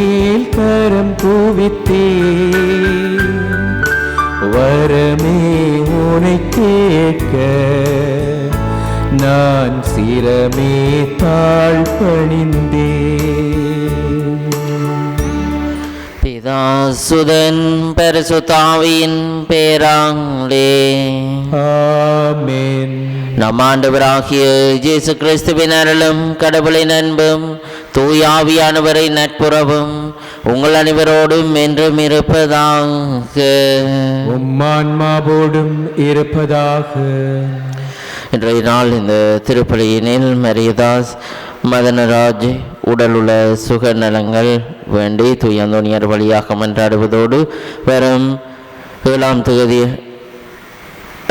மேல் கரம் குவித்தே வரமே உனை கேட்க நான் சிரமே தாழ் பணிந்தே பிதாசுதன் பரிசுத்தாவியின் பேராங்களே. ஆமென். நம் ஆண்டவராகிய இயேசு கிறிஸ்துவின் அருளும் கடவுளின் அன்பும் தூயாவியானவரை நட்புறவும் உங்கள் அனைவரோடும் என்றும் இருப்பதாக. உம்மான்மாவோடும் இருப்பதாக. இன்றைய நாள் இந்த திருப்பலியினில் மரியதாஸ் மதனராஜ் உடலுள்ள சுக நலங்கள் வேண்டி தூயந்தோனியர் வழியாக மன்றாடுவதோடு வரும் ஏழாம் தேதி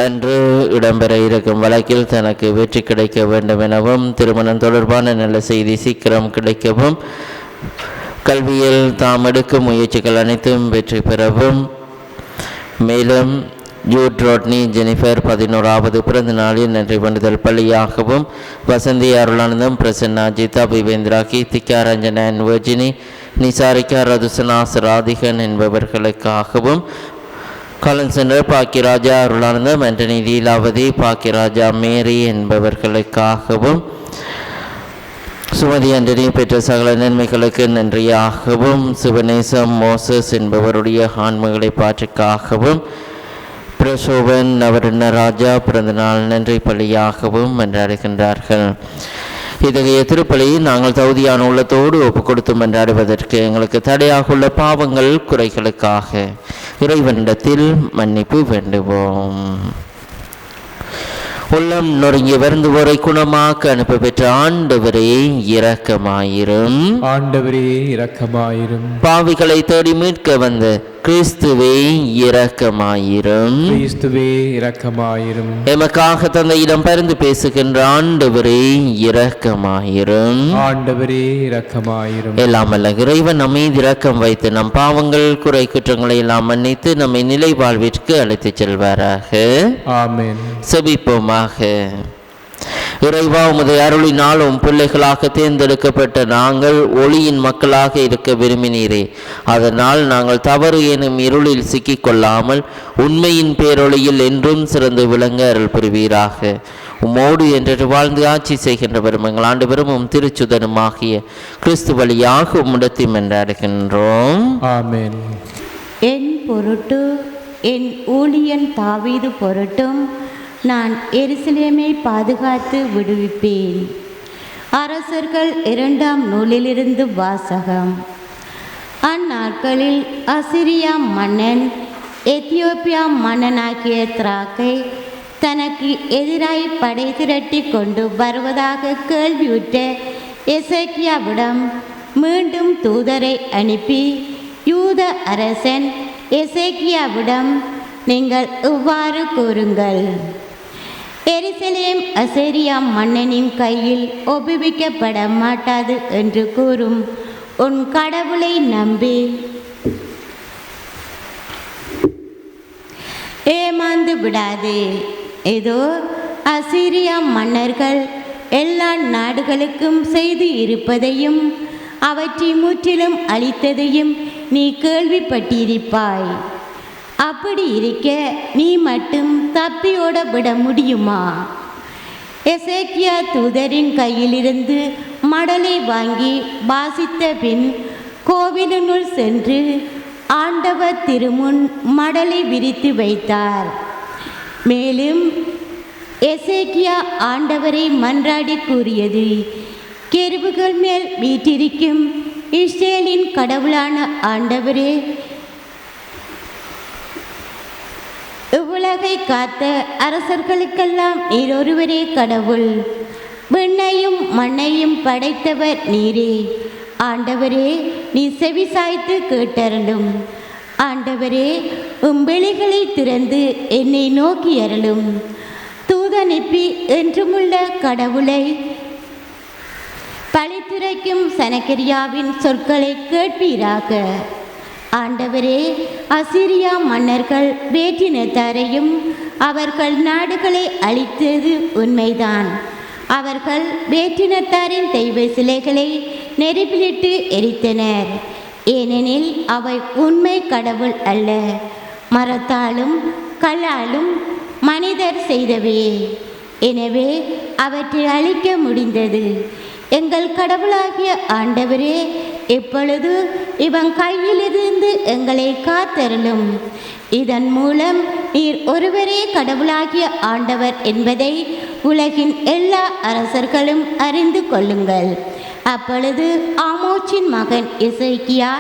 அன்று இடம்பெற இருக்கும் வழக்கில் தனக்கு வெற்றி கிடைக்க வேண்டும் எனவும் திருமணம் தொடர்பான நல்ல செய்தி சீக்கிரம் கிடைக்கவும் கல்வியில் தாம் எடுக்கும் முயற்சிகள் அனைத்தும் வெற்றி பெறவும். மேலும் ஜூட் ரோட்னி ஜெனிஃபர் பதினோராவது பிறந்த நாளில் நன்றி வேண்டுதல் பள்ளியாகவும் வசந்தி அருளானந்தம் பிரசன்னா ஜிதா பிவேந்திரா கீர்த்திகா அண்ட் வர்ஜினி நிசாரிகா ரதுசனாஸ் ராதிகன் என்பவர்களுக்காகவும் காலன் சென்ற பாக்கியராஜா அருளானந்தம் ஆண்டனி லீலாவதி பாக்கியராஜா மேரி என்பவர்களுக்காகவும் சுமதி அன்றனி பெற்ற சகல நன்மைகளுக்கு நன்றியாகவும் சிவநேசம் மோசஸ் என்பவருடைய ஆன்மகளை பாற்றுக்காகவும் பிரசோபன் நவரண்ண ராஜா பிறந்தநாள் நன்றி பள்ளியாகவும் மன்றாடுகின்றார்கள். இத்தகைய திருப்பலியை நாங்கள் தகுதியான உள்ளத்தோடு ஒப்புக் கொடுத்து என்றாடுவதற்கு எங்களுக்கு தடையாக உள்ள பாவங்கள் குறைகளுக்காக. இறைவனிடத்தில் மன்னிப்பு வேண்டுவோம். உள்ளம் நொறுங்கி வருந்துவோரை குணமாக்க அனுப்ப பெற்ற ஆண்டவரே இரக்கமாயிரும். ஆண்டவரே இரக்கமாயிரும். பாவிகளை தேடி மீட்க வந்த கிறிஸ்துவே இரக்கமாயிரும். கிறிஸ்துவே இரக்கமாயிரும். எமக்காக தந்தையிடம் பரிந்து பேசுகின்ற ஆண்டவரே இரக்கமாயிரும். ஆண்டவரே இரக்கமாயிரும். எல்லாம் அல்ல இறைவன் நம்மை இரக்கம் வைத்து நம் பாவங்கள் குறை குற்றங்களை எல்லாம் மன்னித்து நம்மை நிலை வாழ்விற்கு அழைத்துச் செல்வாராக. ஆமென். செபிப்போமாக. இறைவா உமது அருளினால் உம் பிள்ளைகளாக தேர்ந்தெடுக்கப்பட்ட நாங்கள் ஒளியின் மக்களாக இருக்க விரும்பினீரே. அதனால் நாங்கள் தவறு எனும் இருளில் சிக்கிக் கொள்ளாமல் உண்மையின் பேரொளியில் என்றும் சிறந்து விளங்க அருள் புரிவீராக. உம்மோடு என்று வாழ்ந்து ஆட்சி செய்கின்றவரும் எங்கள் ஆண்டு உம் திருச்சுதனுமாகிய கிறிஸ்து வழியாக உம்மிடத்தை மன்றாடுகின்றோம் ஆமென். என் பொருட்டு என் ஊழியன் தாவீது பொருட்டும் நான் எருசலேமை பாதுகாத்து விடுவிப்பேன். அரசர்கள் இரண்டாம் நூலிலிருந்து வாசகம். அந்நாட்களில் அசிரியா மன்னன் எத்தியோப்பியா மன்னனாகிய திராக்கை தனக்கு எதிராய் படை திரட்டி கொண்டு வருவதாக கேள்வியுற்ற எசேக்கியாவிடம் மீண்டும் தூதரை அனுப்பி யூத அரசன் எசேக்கியாவிடம் நீங்கள் இவ்வாறு கூறுங்கள். எரிசலேம் அசேரியா மன்னனின் கையில் ஒப்புவிக்கப்பட மாட்டாது என்று கூறும். உன் கடவுளை நம்பி. ஏமாந்து விடாதே. இதோ அசிரியா மன்னர்கள் எல்லா நாடுகளுக்கும் செய்து இருப்பதையும் அவற்றை முற்றிலும் அளித்ததையும் நீ கேள்விப்பட்டிருப்பாய். அப்படி இருக்க நீ மட்டும் தப்பியோட விட முடியுமா? எசேக்கியா தூதரின் கையிலிருந்து மடலை வாங்கி வாசித்த பின் கோவிலினுள் சென்று ஆண்டவர் திருமுன் மடலை விரித்து வைத்தார். மேலும் எசேக்கியா ஆண்டவரை மன்றாடி கூறியது கெருவுகள் மேல் வீட்டிருக்கும் இஸ்ரேலின் கடவுளான ஆண்டவரே இவ்வுலகை காத்த அரசர்களுக்கெல்லாம் நீர் ஒருவரே கடவுள். விண்ணையும் மண்ணையும் படைத்தவர் நீரே. ஆண்டவரே நீ செவி சாய்த்து கேட்டருளும். ஆண்டவரே உம் விழிகளை திறந்து என்னை நோக்கி அருளும். தூதனுப்பி என்றுமுள்ள கடவுளை. பழித்துரைக்கும் சனக்கரியாவின் சொற்களை கேட்பீராக. ஆண்டவரே அசிரியா மன்னர்கள் வேற்றினத்தாரையும் அவர்கள் நாடுகளை அழித்தது உண்மைதான். அவர்கள் வேற்றினத்தாரின் தெய்வ சிலைகளை நெருப்பிலிட்டு எரித்தனர். ஏனெனில் அவை உண்மை கடவுள் அல்ல. மரத்தாலும் கல்லாலும் மனிதர் செய்தவையே எனவே அவற்றை அழிக்க முடிந்தது. எங்கள் கடவுளாகிய ஆண்டவரே இப்பொழுது இவன் கையிலிருந்து எங்களை காத்தருளும். இதன் மூலம் நீர் ஒருவரே கடவுளாகிய ஆண்டவர் என்பதை உலகின் எல்லா அரசர்களும் அறிந்து கொள்ளுங்கள். அப்பொழுது ஆமோச்சின் மகன் இசைக்கியா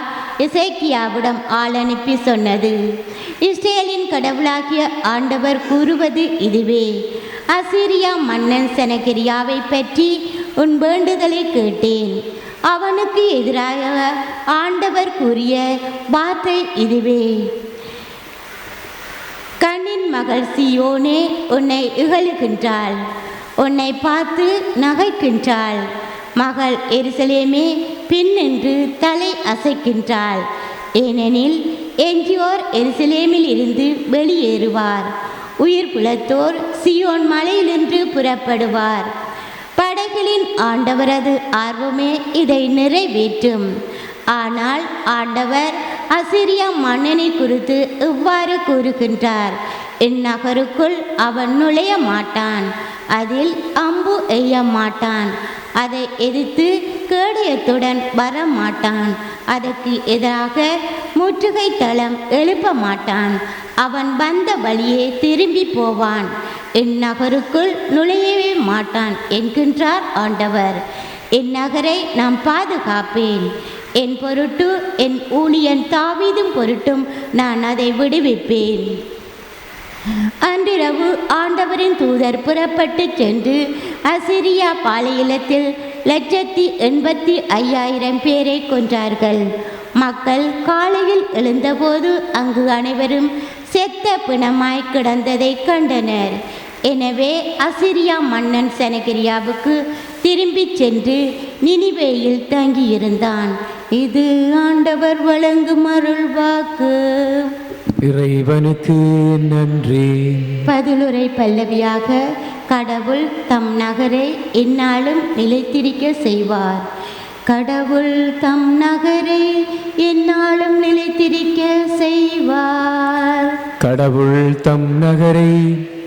இசைக்கியாவிடம் ஆள் அனுப்பி சொன்னது. இஸ்ரேலின் கடவுளாகிய ஆண்டவர் கூறுவது இதுவே. அசிரியா மன்னன் செனகிரியாவை பற்றி உன் வேண்டுதலை கேட்டேன். அவனுக்கு எதிராக ஆண்டவர் கூறிய வார்த்தை இதுவே. கண்ணின் மகள் சியோனே உன்னை இகழுகின்றாள். உன்னை பார்த்து நகைக்கின்றாள். மகள் எருசலேமே பின்னின்று தலை அசைக்கின்றாள். ஏனெனில் எஞ்சியோர் எருசலேமில் இருந்து வெளியேறுவார். உயிர் புலத்தோர் சியோன் மலையிலிருந்து புறப்படுவார். படைகளின் ஆண்டவரது ஆர்வமே இதை நிறைவேற்றும். ஆனால் ஆண்டவர் அசிரியா மன்னனை குறித்து இவ்வாறு கூறுகின்றார் இந்நகருக்குள் அவன் நுழைய மாட்டான் அதில் அம்பு எய்ய மாட்டான் அதை எதிர்த்து கேடயத்துடன் வர மாட்டான் அதற்கு எதிராக முற்றுகை தளம் எழுப்ப மாட்டான் அவன் வந்த வழியே திரும்பி போவான். என் நகருக்குள் நுழையவே மாட்டான் என்கின்றார் ஆண்டவர். இந்நகரை நான் பாதுகாப்பேன். என் பொருட்டு என் ஊழியன் தாவீதும் பொருட்டும் நான் அதை விடுவிப்பேன். அன்றிரவு ஆண்டவரின் தூதர் புறப்பட்டு சென்று அசிரியா பாலையிலத்தில் லட்சத்தி எண்பத்தி ஐயாயிரம் பேரை கொன்றார்கள். மக்கள் காலையில் எழுந்தபோது அங்கு அனைவரும் செத்த பிணமாய் கிடந்ததை கண்டனர். எனவே அசிரியா மன்னன் செனகிரியாவுக்கு திரும்பிச் சென்று நினிவேயில் தங்கியிருந்தான். இது ஆண்டவர் வழங்கும் அருள் வாக்கு. இறைவனுக்கு நன்றி. பதிலுரை பல்லவியாக கடவுள் தம் நகரை எந்நாளும் நிலைத்திருக்க செய்வார். கடவுள் தம் நகரை எந்நாளும் நிலைத்திருக்க செய்வார். கடவுள் தம் நகரை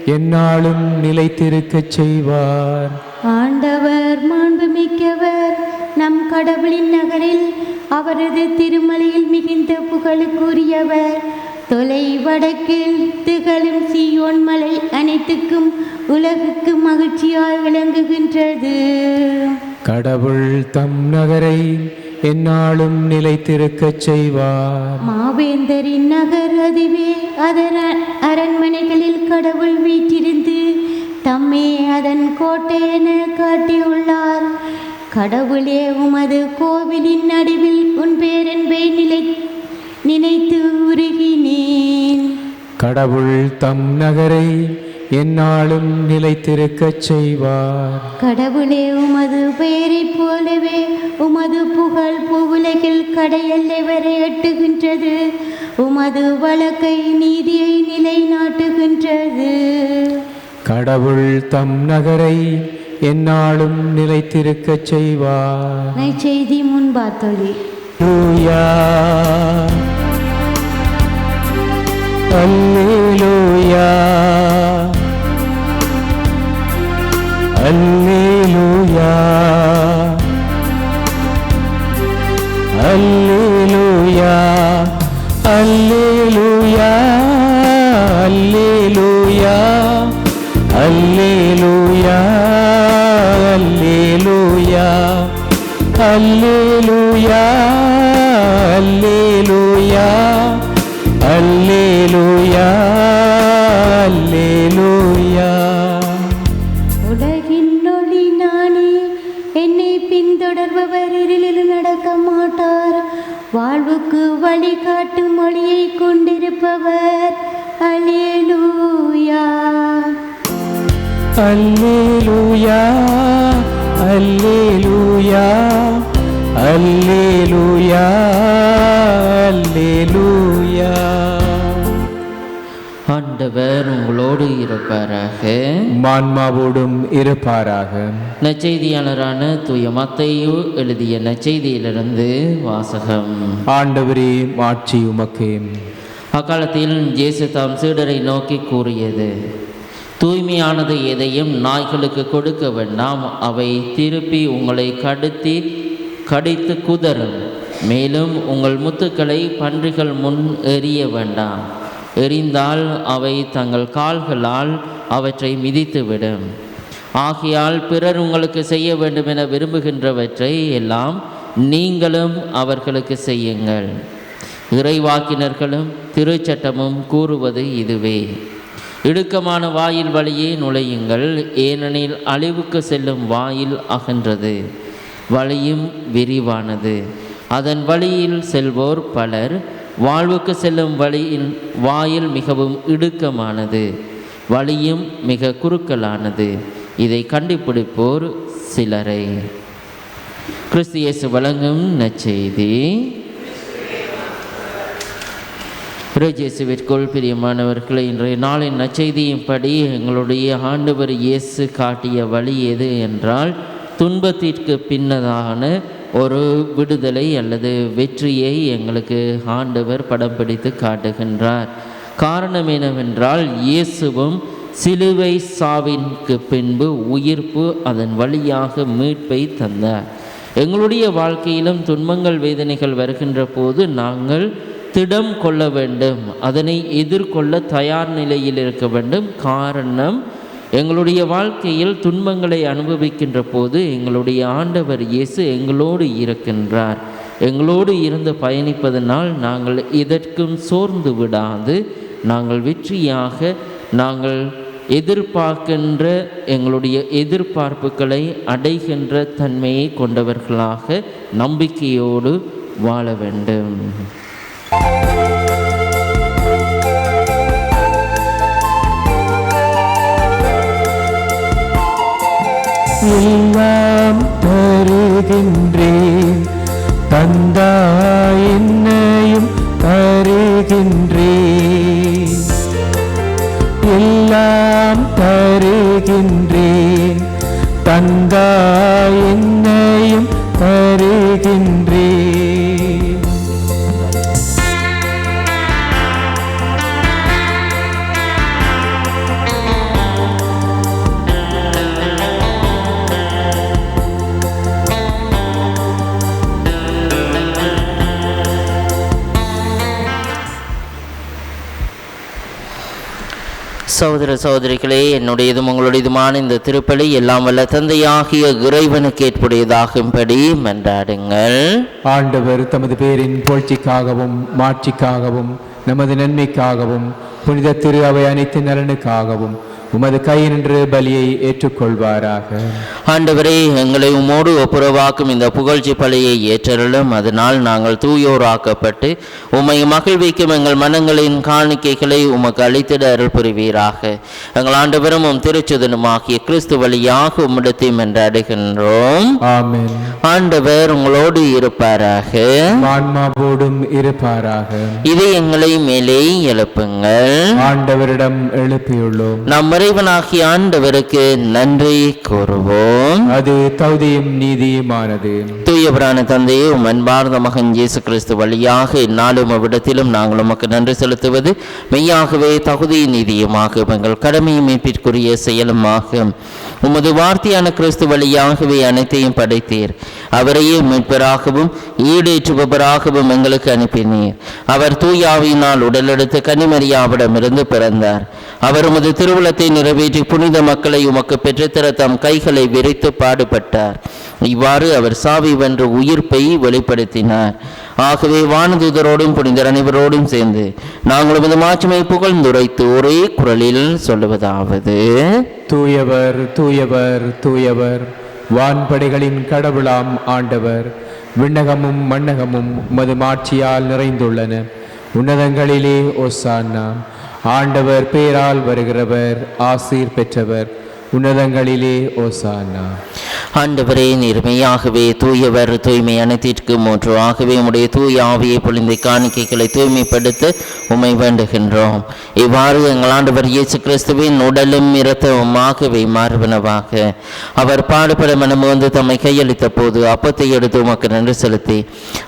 எந்நாளும் நிலைத்திருக்கச் செய்வார். ஆண்டவர் மாண்புமிக்கவர் நம் கடவுளின் நகரில் அவரது திருமலையில் மிகுந்த புகழுக்குரியவர் தொலை வடக்கில் திகழும் சீயோன் மலை அனைத்துக்கும் உலகுக்கு மகிழ்ச்சியாய் விளங்குகின்றது. கடவுள் தம் நகரை எந்நாளும் நிலைத்திருக்கச் செய்வார். மாவேந்தரின் நகர் அதுவே அதன் அரண்மனைகளில் கடவுள் வீற்றிருந்து தம்மே அதன் கோட்டை என காட்டியுள்ளார். கடவுளே உமது கோவிலின் நடுவில் உன் பேரன்பை நிலை நினைத்து உருகினேன். கடவுள் தம் நகரை எந்நாளும் நிலைத்திருக்கச் செய்வார். கடவுளே உமது பெயரைப் போலவே உமது புகழ் புவுலகில் கடையெல்லை வரை எட்டுகின்றது உமது வழக்கை நீதியை நிலைநாட்டுகின்றது. கடவுள் தம் நகரை எந்நாளும் நிலைத்திருக்கச் செய்வார். நற்செய்தி முன்பாத்தொழி అల్లేలుయా. అల్లేలుయా. అల్లేలుయా. అల్లేలుయా. అల్లేలుయా. అల్లేలుయా. అల్లేలుయా. అల్లేలుయా. అల్లేలుయా. உலகின் ஒளி நானே என்னை பின்தொடர்பவர் இருளில் நடக்க மாட்டார். வாழ்வுக்கு வழிகாட்டும் மொழியை கொண்டிருப்பவர் அலேலூயா Alleluia, Alleluia, Alleluia, ஆண்டவர் உங்களோடு இருப்பாராக. மான்மாவோடும் இருப்பாராக. நற்செய்தியாளரான தூய மத்தையு எழுதிய நற்செய்தியிலிருந்து வாசகம். ஆண்டவரே மாட்சி உமக்கே. அக்காலத்தில் இயேசு தாம் சீடரை நோக்கி கூறியது தூய்மையானது எதையும் நாய்களுக்கு கொடுக்க வேண்டாம். அவை திருப்பி உங்களை கடுத்தி கடித்து குதறும். மேலும் உங்கள் முத்துக்களை பன்றிகள் முன் எறிய வேண்டாம். எரிந்தால் அவை தங்கள் கால்களால் அவற்றை மிதித்துவிடும். ஆகையால் பிறர் உங்களுக்கு செய்ய வேண்டும் என விரும்புகின்றவற்றை எல்லாம் நீங்களும் அவர்களுக்கு செய்யுங்கள். இறைவாக்கினர்களும் திருச்சட்டமும் கூறுவது இதுவே. இடுக்கமான வாயில் வழியே நுழையுங்கள். ஏனெனில் அழிவுக்கு செல்லும் வாயில் அகன்றது வழியும் விரிவானது. அதன் வழியில் செல்வோர் பலர் வாழ்வுக்கு செல்லும் வழியின் வாயில் மிகவும் இடுக்கமானது வழியும் மிக குறுக்கலானது. இதை கண்டுபிடிப்போர் சிலரை. கிறிஸ்தியேசு வழங்கும் நச்செய்தி பிரஜேசுவிற்குள் பிரியமானவர்களை இன்றைய நாளின் நற்செய்தியின்படி எங்களுடைய ஆண்டவர் இயேசு காட்டிய வழி எது என்றால் துன்பத்திற்கு பின்னதான ஒரு விடுதலை அல்லது வெற்றியை எங்களுக்கு ஆண்டவர் படம் பிடித்து காட்டுகின்றார். காரணம் என்னவென்றால் இயேசுவும் சிலுவை சாவிற்கு பின்பு உயிர்ப்பு அதன் வழியாக மீட்பை தந்தார். எங்களுடைய வாழ்க்கையிலும் துன்பங்கள் வேதனைகள் வருகின்ற போது நாங்கள் திடம் கொள்ள வேண்டும். அதனை எதிர்கொள்ள தயார் நிலையில் இருக்க வேண்டும். காரணம் எங்களுடைய வாழ்க்கையில் துன்பங்களை அனுபவிக்கின்ற போது எங்களுடைய ஆண்டவர் இயேசு எங்களோடு இருக்கின்றார். எங்களோடு இருந்து பயணிப்பதனால் நாங்கள் இதற்கும் சோர்ந்து விடாது. நாங்கள் வெற்றியாக நாங்கள் எதிர்பார்க்கின்ற எங்களுடைய எதிர்பார்ப்புகளை அடைகின்ற தன்மையை கொண்டவர்களாக நம்பிக்கையோடு வாழ வேண்டும். எல்லாம் தருகின்றே சகோதர சகோதரிகளே என்னுடையதும் உங்களுடையதுமான இந்த திருப்பலி எல்லாம் வல்ல தந்தையாகிய இறைவனுக்கு ஏற்புடையதாகும்படி மன்றாடுங்கள். ஆண்டவர் தமது பேரின் புகழ்ச்சிக்காகவும் மாட்சிக்காகவும் நமது நன்மைக்காகவும் புனித திரு அவை அனைத்து நலனுக்காகவும் உமது கையினின்று பலியை ஏற்றுக்கொள்வாராக. ஆண்டவரே எங்களை உமோடு ஒப்புரவாக்கும் இந்த புகழ்ச்சி பலியை ஏற்றருளும். அதனால் நாங்கள் தூயோராக்கப்பட்டு உம்மை மகிழ்விக்கும் எங்கள் மனங்களின் காணிக்கைகளை உமக்கு அளித்திட அருள் புரிவீராக. எங்கள் ஆண்டவரும் உம் திருச்சுதனுமாகிய கிறிஸ்து வழியாக உம்மிடத்தை மன்றாடுகின்றோம் ஆமென். ஆண்டவர் உங்களோடு இருப்பாராக. ஆன்மாவோடும் இருப்பாராக. இது எங்களை மேலே எழுப்புங்கள். ஆண்டவரிடம் எழுப்பியுள்ளோம். நம் இறைவனாகிய ஆண்டவருக்கு நன்றி கூறுவோம். அது தகுதியும் நீதியுமானது. தூயபரான தந்தையே உம் அன்பார்ந்த மகன் இயேசு கிறிஸ்து வழியாக இந்நாளும் அவ்விடத்திலும் நாங்கள் உமக்கு நன்றி செலுத்துவது. மெய்யாகவே தகுதி நீதியுமாகும் எங்கள் கடமை மீட்பிற்குரிய செயலுமாகும் உமது வார்த்தையான கிறிஸ்து வழியாகவே அனைத்தையும் படைத்தீர். அவரையே மீட்பராகவும் ஈடேற்றுபவராகவும் எங்களுக்கு அனுப்பினீர். அவர் தூயாவினால் உடலெடுத்து கன்னிமரியாவிடமிருந்து பிறந்தார். அவர் உமது திருவுளத்தை நிறைவேற்றி புனித மக்களை உமக்கு பெற்றுத்தர தம் கைகளை விரித்து பாடுபட்டார். இவ்வாறு அவர் சாவி வென்று உயிர்ப்பை வெளிப்படுத்தினார். ஆகவே வானதூதரோடும் புனிதர் அனைவரோடும் சேர்ந்து நாங்கள் உமது மாற்றுமை புகழ்ந்துரைத்து ஒரே குரலில் சொல்லுவதாவது. தூயவர் தூயவர் தூயவர் வான்படைகளின் கடவுளாம் ஆண்டவர் விண்ணகமும் மண்ணகமும் உமது மாட்சியால் நிறைந்துள்ளன. உன்னதங்களிலே ஒசான்னா ஆண்டவர் பேரால் வருகிறவர் ஆசீர் பெற்றவர். உன்னதங்களிலே ஓசானா ஆண்டவரே நேர்மையாகவே தூயவர் தூய்மை அனைத்திற்கும் மூன்று. ஆகவே உடைய தூய ஆவியை பொழிந்த காணிக்கைகளை தூய்மைப்படுத்த உமை வேண்டுகின்றோம். இவ்வாறு எங்கள் ஆண்டவர் இயேசு கிறிஸ்துவின் உடலும் இரத்தமுமாகவே மாறுவனவாக. அவர் பாடுபட மனம் வந்து தம்மை கையளித்த போது அப்பத்தை எடுத்து உமக்கு நன்றி செலுத்தி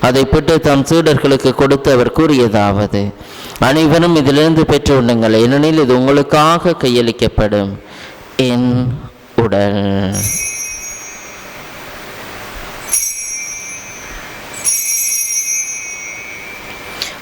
அதை பிட்டு தம் சீடர்களுக்கு கொடுத்து அவர் கூறியதாவது அனைவரும் இதிலிருந்து பெற்று உண்ணுங்கள் ஏனெனில் இது உங்களுக்காக கையளிக்கப்படும். என் உடல்.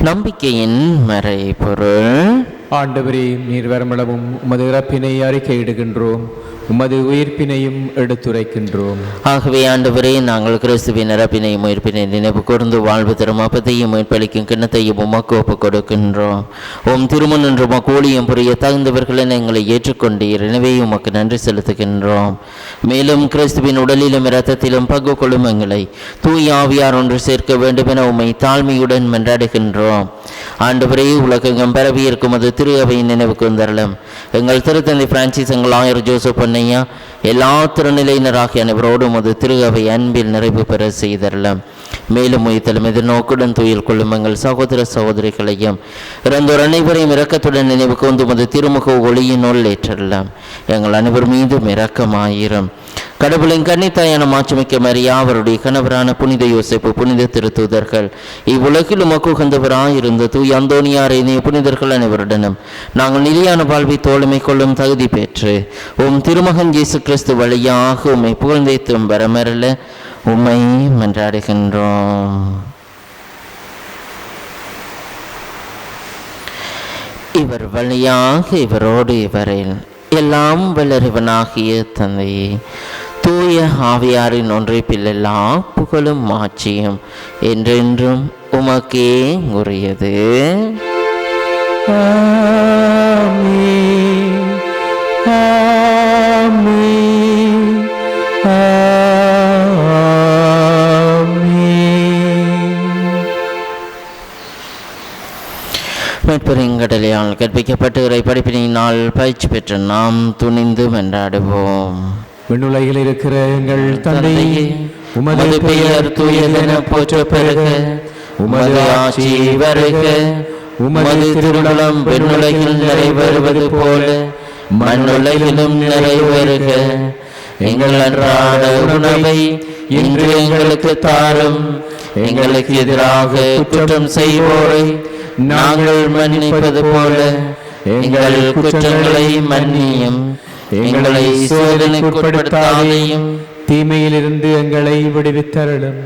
நம்பிக்கையின் மறைபொருள். ஆண்டவரே நீர் வரமளவும் உமது இறப்பினை அறிக்கையிடுகின்றோம். உமது உயிர்ப்பினையும் எடுத்துரைக்கின்றோம். ஆகவே ஆண்டவரே நாங்கள் கிறிஸ்துவின் இறப்பினையும் உயிர்ப்பினை நினைவு கூர்ந்து வாழ்வு தரும் அப்பத்தையும் மீட்பளிக்கும் கிண்ணத்தையும் உமக்கு ஒப்புக் கொடுக்கின்றோம். உம் திருமண் என்று உமக்கு ஊழியம் புரிய தகுந்தவர்கள் என எங்களை ஏற்றுக்கொண்டீர். எனவே உமக்கு நன்றி செலுத்துகின்றோம். மேலும் கிறிஸ்துவின் உடலிலும் இரத்தத்திலும் பங்கு கொள்ளும் எங்களை தூய் ஆவியார் ஒன்று சேர்க்க வேண்டும் என உம்மை தாழ்மையுடன் மென்றாடுகின்றோம். ஆண்டவரே உலகெங்கும் பரவி இருக்கும் அது திரு அவையின் நினைவுக்கு கூர்ந்தரலும் எங்கள் திருத்தந்தை பிரான்சிஸ் எங்கள் ஆயர் ஜோசப் ஐயா எல்லா திருநிலையினராகிய அனைவரோடும் அது திருகவை அன்பில் நிறைவு பெற செய்தரலாம் மேலும் உயிர்த்தலும் எதிர்நோக்குடன் துயில் கொள்ளும் எங்கள் சகோதர சகோதரிகளையும். இறந்தோர் அனைவரையும் இரக்கத்துடன் நினைவு கூர்ந்து மது திருமுக ஒளியினுள் ஏற்றலாம் எங்கள் அனைவர் மீதும் இரக்கமாயிரும். கடவுளின் கன்னித்தாயான மாட்சிமிக்க மரியா அவருடைய கணவரான புனித யோசிப்பு புனித திருத்தூதர்கள். இவ்வுலகிலும் உமக்கு உகந்தவராயிருந்த தூய் அந்தோனியார் புனிதர்கள் அனைவருடனும் நாங்கள் நிலையான வாழ்வை தோழமை கொள்ளும் தகுதி பெற்று உம் திருமகன் இயேசு கிறிஸ்து வழியாக உம்மை புகழ்ந்தைத்தும் வரமரல உம்மை மன்றாடுகின்றோம். இவர் வழியாக இவரோடு இவரில் எல்லாம் வல்லறிவனாகிய தந்தையே தூய ஆவியாரின் ஒன்றிப்பில் எல்லா புகழும் மாட்சியும் என்றென்றும் உமக்கே உரியது. ஆமே மீட்பெருங்கடலையால் கற்பிக்கப்பட்டு இறை படிப்பினால் பயிற்சி பெற்ற நாம் துணிந்து மன்றாடுவோம் விண்ணுலகில் இருக்கிற எங்கள் தந்தையே உமது பெயர் தூயதென போற்ற பெருக உமது ஆட்சி வருக. உமது திருமணம் விண்ணுலகில் நிறைவேறுவது போல மண்ணுலகிலும் நிறைவேறுக. எங்கள் அன்றாட உணவை இன்று எங்களுக்கு தாரும். எங்களுக்கு எதிராக குற்றம் செய்வோரை நாங்கள் மன்னிப்பது போல எங்கள் குற்றங்களை மன்னியும். எங்களை சோதனைக்குட்படுத்தாதையும் தீமையிலிருந்து எங்களை விடுவித்தருளும்.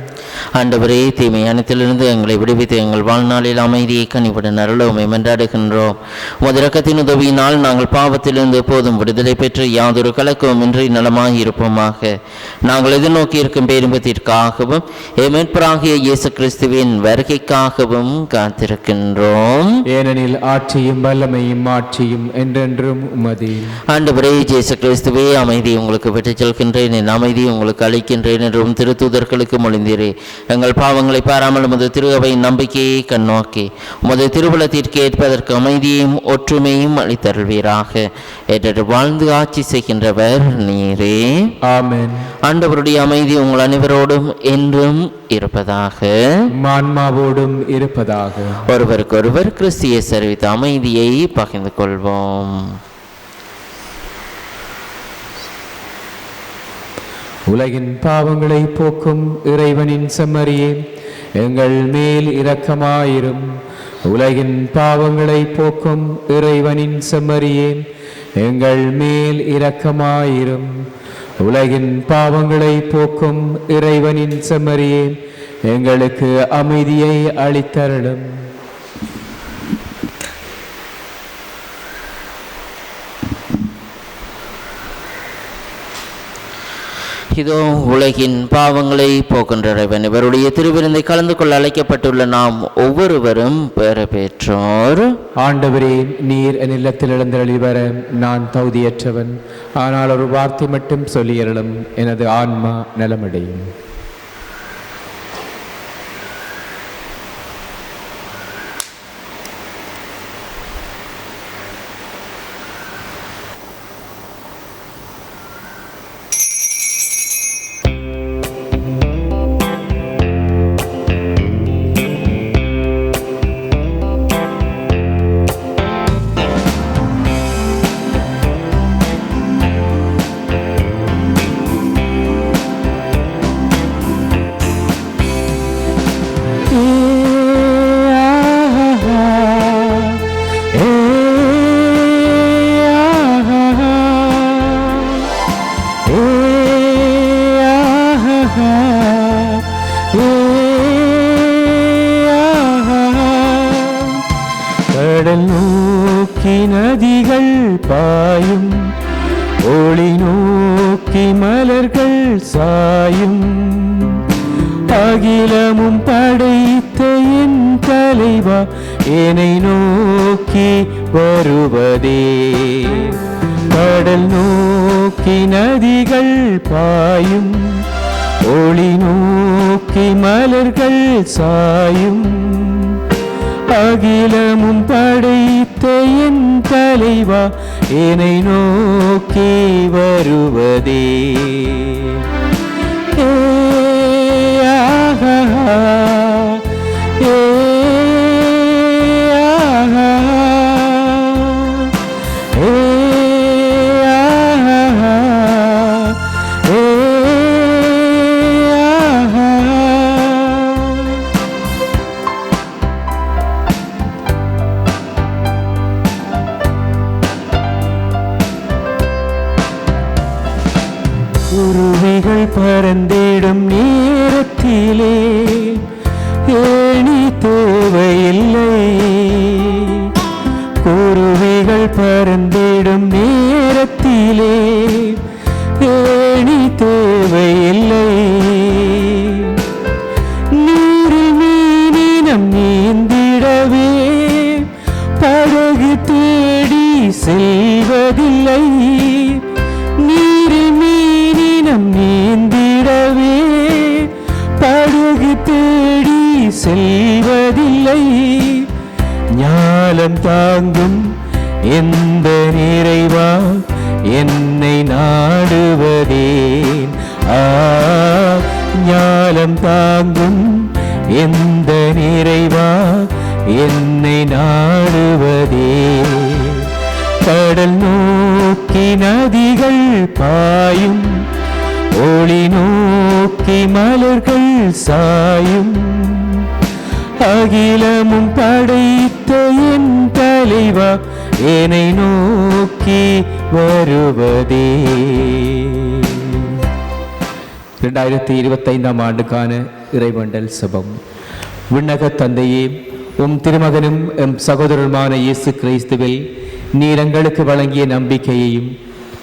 ஆண்டவரே தீமை அனைத்திலிருந்து எங்களை விடுவித்து எங்கள் வாழ்நாளில் அமைதியை கனிவுடன் அருளவுமை மன்றாடுகின்றோம் உமது இரக்கத்தின் உதவியினால் நாங்கள் பாவத்திலிருந்து எப்போதும் விடுதலை பெற்று யாதொரு கலக்கமும் இன்றி நலமாய் இருப்போமாக. நாங்கள் எதிர்நோக்கி இருக்கும் பேரின்பத்திற்காகவும் எமேற்பராகிய இயேசு கிறிஸ்துவின் வருகைக்காகவும் காத்திருக்கின்றோம். ஏனெனில் ஆட்சியும் வல்லமையும் ஆட்சியும் என்றென்றும் உமதே. ஆண்டவரே இயேசு கிறிஸ்துவே அமைதி உங்களுக்கு விட்டுச் செல்கின்றேன். என் அமைதி உங்களுக்கு அளிக்கின்றேன் என்றும் திருத்தூதர்களுக்கு மொழிந்தீரே. எங்கள் பாவங்களை பாராமல் உமது திருவையின் நம்பிக்கையை கண்ணோக்கி உமது திருவுலத்திற்கு ஏற்பதற்கு அமைதியையும் ஒற்றுமையும் அளித்தருள்வீராக. என்று வாழ்ந்து ஆட்சி செய்கின்றவர் நீரே. ஆமென். ஆண்டவருடைய அமைதி உங்கள் அனைவரோடும் என்றும் இருப்பதாக. மான்மாவோடும் இருப்பதாக. ஒருவருக்கொருவர் கிறிஸ்தியை சரிவித்த அமைதியை பகிர்ந்து கொள்வோம். உலகின் பாவங்களை போக்கும் இறைவனின் செம்மறியே எங்கள் மேல் இரக்கமாயிரும். உலகின் பாவங்களை போக்கும் இறைவனின் செம்மறியே எங்கள் மேல் இரக்கமாயிரும். உலகின் பாவங்களை போக்கும் இறைவனின் செம்மறியே எங்களுக்கு அமைதியை அளித்தருளும். இதோ உலகின் பாவங்களை போக்கின்ற இறைவன் இவருடைய திருவிருந்தை கலந்து கொள்ள அழைக்கப்பட்டுள்ள நாம் ஒவ்வொருவரும் பெற பெற்றோர் ஆண்டவரே நீர் என் இல்லத்தில் எழுந்தருளி வர நான் தகுதியற்றவன். ஆனால் ஒரு வார்த்தை மட்டும் சொல்லியறலும் எனது ஆன்மா நலமடையும். கடல் படகு தேடி செல்வதில்லை. ஞாலம் தாங்கும் எந்த நிறைவா என்னை நாடுவதேன்? ஆ ஞாலம் தாங்கும் எந்த நிறைவா என்னை நாடுவதே கடல் நோக்கி நதிகள் பாயும் ஒளி நோக்கி மலர்கள் சாயும். அகிலமும் படைத்த என் தலைவா என்னை நோக்கி வருவதே. இரண்டாயிரத்தி இருபத்தைந்தாம் ஆண்டுக்கான இறைவண்டல் சபம். விண்ணக தந்தையே உம் திருமகனும் எம் சகோதரருமான இயேசு கிறிஸ்துவில் நீர் எங்களுக்கு வழங்கிய நம்பிக்கையையும்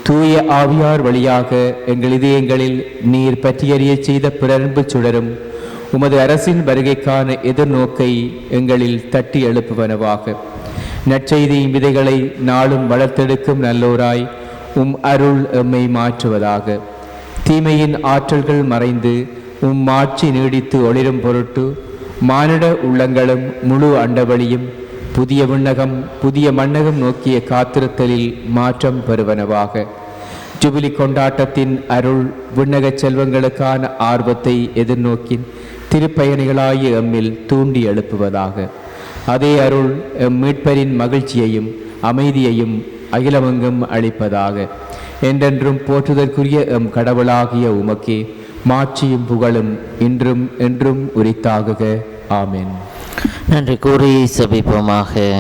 தூய ஆவியார் வழியாக எங்கள் இதயங்களில் நீர் பற்றியறிய செய்த பிறன்பு சுடரும். உமது அரசின் வருகைக்கான எதிர்நோக்கை எங்களில் தட்டி எழுப்புவனவாக. நற்செய்தியின் விதைகளை நாளும் வளர்த்தெடுக்கும் நல்லோராய் உம் அருள் எம்மை மாற்றுவதாக. தீமையின் ஆற்றல்கள் மறைந்து உம் மாட்சி நீடித்து ஒளிரும் பொருட்டு மானிட உள்ளங்களும் முழு அண்டவழியும் புதிய விண்ணகம் புதிய மண்ணகம் நோக்கிய காத்திருத்தலில் மாற்றம் பெறுவனவாக. ஜூபிலி கொண்டாட்டத்தின் அருள் விண்ணகச் செல்வங்களுக்கான ஆர்வத்தை எதிர்நோக்கி திருப்பயணிகளாகிய எம்மில் தூண்டி எழுப்புவதாக. அதே அருள் எம் மீட்பரின் மகிழ்ச்சியையும் அமைதியையும் அகிலமங்கம் அளிப்பதாக. என்றென்றும் போற்றுதற்குரிய எம் கடவுளாகிய உமக்கே மாட்சியும் புகழும் இன்றும் என்றும் உரித்தாகுக. ஆமேன். நன்றி கூறி சபிப்போமாக.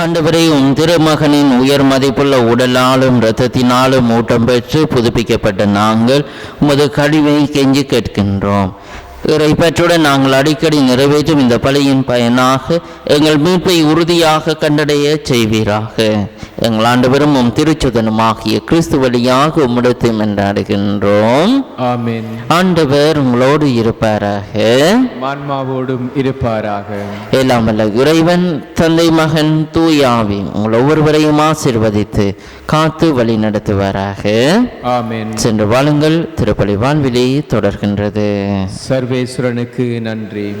ஆண்டவரே உன் திருமகனின் உயர் மதிப்புள்ள உடலாலும் இரத்தத்தினாலும் ஊட்டம் பெற்று புதுப்பிக்கப்பட்ட நாங்கள் உமது கழிவை கெஞ்சி கேட்கின்றோம். இறைப்பற்றுடன் நாங்கள் அடிக்கடி நிறைவேற்றும் இந்த பலியின் பயனாக எங்கள் மீட்பை உறுதியாக கண்டடைய செய்வீராக. எங்கள் ஆண்டவரும் உம் திருச்சுதனுமாகிய கிறிஸ்து வழியாக உம்மிடத்தை மன்றாடுகின்றோம் ஆமென். ஆண்டவர் உங்களோடு இருப்பாராக. மான்மாவோடும் இருப்பாராக. எல்லாம் இறைவன் தந்தை மகன் தூயாவி உங்கள் ஒவ்வொருவரையும் ஆசிர்வதித்து காத்து வழி நடத்துவாராக. ஆமென். சென்று வாழுங்கள் திருப்பலி வாழ்விலே தொடர்கின்றது. சர்வேஸ்வரனுக்கு நன்றி.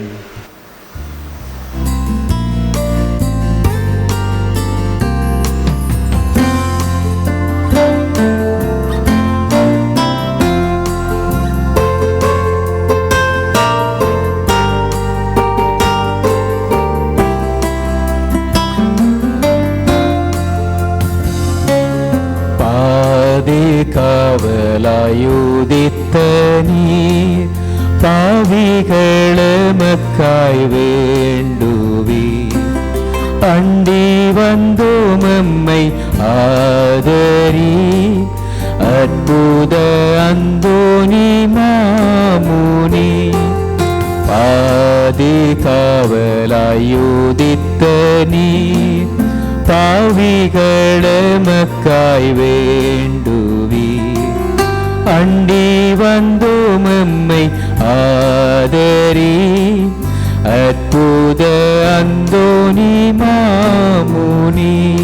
மாமுனி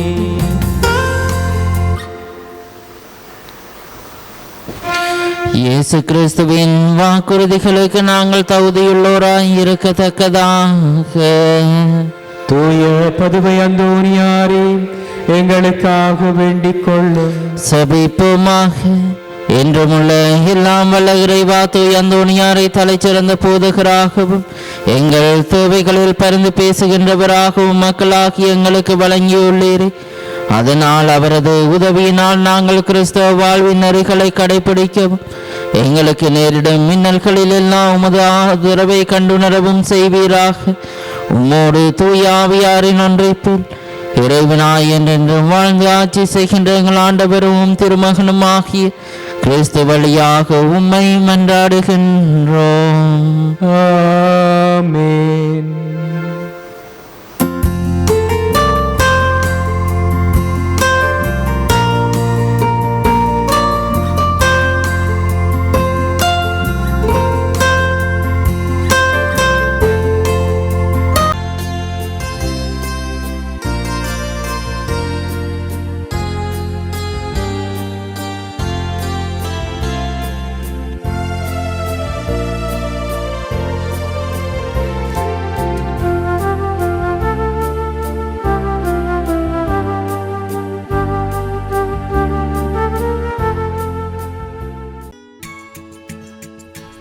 இயேசு கிறிஸ்துவின் வாக்குறுதிகளுக்கு நாங்கள் தகுதியுள்ளோராய் இருக்கத்தக்கதாக. தூய பதுவை அந்தோனியாரே எங்களுக்காக வேண்டிக் கொள்ளும். சபிப்போமாக. என்றுமுள்ள எல்லாம் வல்ல இறைவா தூய் அந்தோணியாரை தலைச்சிறந்த போதகராகவும் எங்கள் தேவைகளில் பரிந்து பேசுகின்றவராகவும் மக்களாகி எங்களுக்கு வழங்கியுள்ளீரே. அதனால் அவரது உதவியினால் நாங்கள் கிறிஸ்தவ வாழ்வின் நெறிகளை கடைபிடிக்கவும் எங்களுக்கு நேரிடும் மின்னல்களில் எல்லாம் உமது ஆதரவை கண்டுணரவும் செய்வீராக. உம்மோடு தூயாவியாரின் ஒன்றைப்பில் இறைவனாய் என்றென்றும் வாழ்ந்து ஆட்சி செய்கின்ற எங்கள் ஆண்டவரும் திருமகனும் ஆகிய கிறிஸ்து வழியாக உம்மை மன்றாடுகின்றோம். ஆமென்.